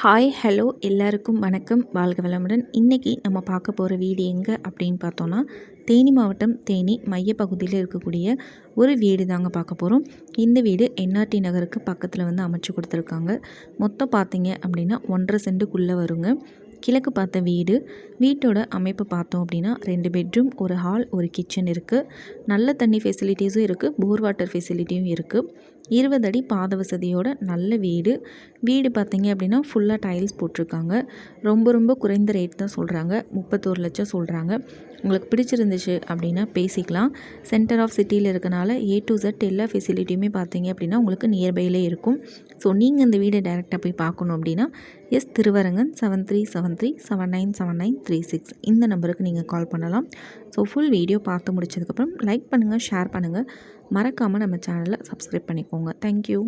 Hi hello எல்லாருக்கும் வணக்கம். வாழ்க வளமுடன். இன்றைக்கி நம்ம பார்க்க போகிற வீடு எங்கே அப்படின்னு பார்த்தோன்னா தேனி மாவட்டம் தேனி மையப்பகுதியில் இருக்கக்கூடிய ஒரு வீடு தாங்க பார்க்க போகிறோம் இந்த வீடு என்ஆர்டி நகருக்கு பக்கத்தில் வந்து அமைச்சு கொடுத்துருக்காங்க. மொத்தம் பார்த்தீங்க அப்படின்னா ஒன்றரை சென்ட்டுக்குள்ளே வருங்க. கிழக்கு பார்த்த வீடு வீட்டோட அமைப்பு பார்த்தோம் அப்படின்னா ரெண்டு பெட்ரூம் ஒரு ஹால் ஒரு கிச்சன் இருக்குது நல்ல தண்ணி ஃபெசிலிட்டிஸும் இருக்குது போர் வாட்டர் ஃபெசிலிட்டியும் இருக்குது இருபது அடி பாத வசதியோட நல்ல வீடு. வீடு பார்த்தீங்க அப்படின்னா ஃபுல்லாக டைல்ஸ் போட்டிருக்காங்க. ரொம்ப ரொம்ப குறைந்த ரேட் தான் சொல்கிறாங்க முப்பத்தோரு லட்சம் சொல்கிறாங்க உங்களுக்கு பிடிச்சிருந்துச்சு அப்படின்னா பேசிக்கலாம். சென்டர் ஆஃப் சிட்டியில் இருக்கனால ஏ டு ஜெட் எல்லா ஃபெசிலிட்டியுமே பார்த்தீங்க அப்படின்னா உங்களுக்கு நியர்பையிலே இருக்கும். ஸோ நீங்கள் இந்த வீடை டைரெக்டாக போய் பார்க்கணும் அப்படின்னா S Thiruvarangan seven three seven three seven nine seven nine three six இந்த நம்பருக்கு நீங்கள் கால் பண்ணலாம். ஸோ ஃபுல் வீடியோ பார்த்து முடிச்சதுக்கப்புறம் லைக் பண்ணுங்கள் ஷேர் பண்ணுங்கள் மறக்காமல் நம்ம சேனலை சப்ஸ்கிரைப் பண்ணிக்கோங்க. தேங்க்யூ